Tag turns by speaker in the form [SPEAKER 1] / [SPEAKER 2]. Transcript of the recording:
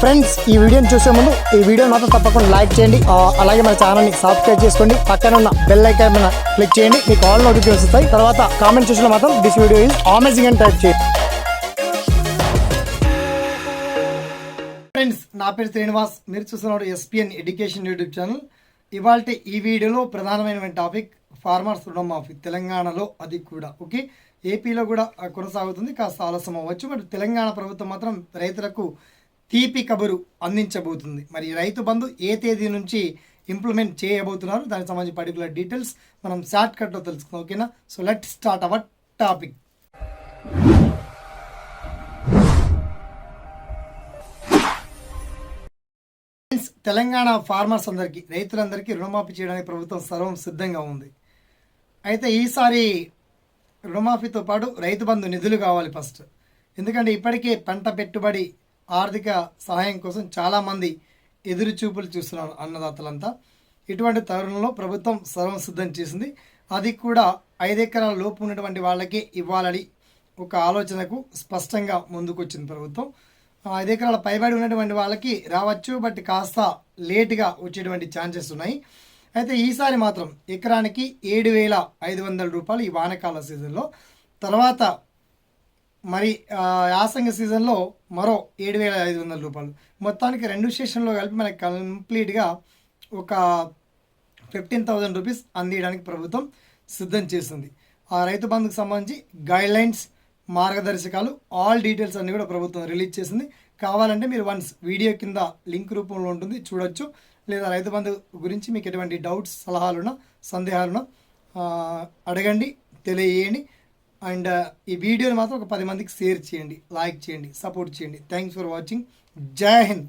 [SPEAKER 1] Friends ఈ వీడియోని చూసే ముందు ఈ వీడియో మాత్రం తప్పకుండా లైక్ చేయండి. అలాగే మన ఛానల్ని సబ్స్క్రైబ్ చేసుకోండి. పక్కన ఉన్న బెల్ ఐకాన్ మీద క్లిక్ చేయండి. మీకు ఆల్ నోటిఫికేషన్ వస్తాయి. తర్వాత కామెంట్ చూసిన మాత్రం దిస్ వీడియో ఈజ్ అమేజింగ్ అని టైప్ చేయండి. ఫ్రెండ్స్ నా పేరు శ్రీనివాస్. మీరు చూస్తున్నారు ఎస్పిఎన్ ఎడ్యుకేషన్ యూట్యూబ్ ఛానల్ ఇవాళ ఈ వీడియోలో ప్రధానమైన టాపిక్ ఫార్మర్స్ రుణమాఫీ తెలంగాణలో అది కూడా. ఓకే? ఏపీలో కూడా కొనసాగుతుంది. కాస్త ఆలస్యం అవ్వచ్చు. బట్ తెలంగాణ ప్రభుత్వం మాత్రం రైతులకు తీపి కబురు అందించబోతుంది. మరి రైతు బంధు ఏ తేదీ నుంచి ఇంప్లిమెంట్ చేయబోతున్నారు? దానికి సంబంధించి పర్టికులర్ డీటెయిల్స్ మనం షార్ట్ కట్లో తెలుసుకుందాం. ఓకేనా? So let start our topic Telangana farmers అందరికీ రైతులందరికీ రుణమాఫీ చేయడానికి ప్రభుత్వం సర్వం సిద్ధంగా ఉంది. అయితే ఈసారి రుణమాఫీతో పాటు రైతు బంధు నిధులు కావాలి ఫస్ట్ ఎందుకంటే ఇప్పటికే పంట పెట్టుబడి ఆర్థిక సహాయం కోసం చాలామంది ఎదురు చూపులు చూస్తున్నారు అన్నదాతలంతా. ఇటువంటి తరుణంలో ప్రభుత్వం సర్వం సిద్ధం చేసింది. అది కూడా ఐదు ఎకరాల లోపు ఉన్నటువంటి వాళ్ళకే ఇవ్వాలని ఒక ఆలోచనకు స్పష్టంగా ముందుకొచ్చింది ప్రభుత్వం. ఐదు ఎకరాల పైబడి ఉన్నటువంటి వాళ్ళకి రావచ్చు బట్ కాస్త లేటుగా వచ్చేటువంటి ఛాన్సెస్ ఉన్నాయి. అయితే ఈసారి మాత్రం ఎకరానికి ఏడు వేల ఐదు వందల రూపాయలు ఈ వానకాల సీజన్లో. తర్వాత మరి యాసంగి యాసంగ సీజన్లో మరో ఏడు వేల ఐదు వందల రూపాయలు. మొత్తానికి రెండు స్టేషన్లో కలిపి మనకి కంప్లీట్గా ఒక ఫిఫ్టీన్ థౌజండ్ రూపీస్ అందియడానికి ప్రభుత్వం సిద్ధం చేస్తుంది ఆ రైతు బంధుకు సంబంధించి గైడ్ లైన్స్ మార్గదర్శకాలు ఆల్ డీటెయిల్స్ అన్ని కూడా ప్రభుత్వం రిలీజ్ చేసింది. కావాలంటే మీరు వన్స్ వీడియో కింద లింక్ రూపంలో ఉంటుంది చూడొచ్చు. లేదా రైతు బంధు గురించి మీకు ఎటువంటి డౌట్స్ సలహాలున్నా సందేహాలున్నా అడగండి తెలియజేయండి. అండ్ ఈ వీడియోని మాత్రం ఒక పది మందికి షేర్ చేయండి లైక్ చేయండి సపోర్ట్ చేయండి. థ్యాంక్స్ ఫర్ వాచింగ్ జై హింద్.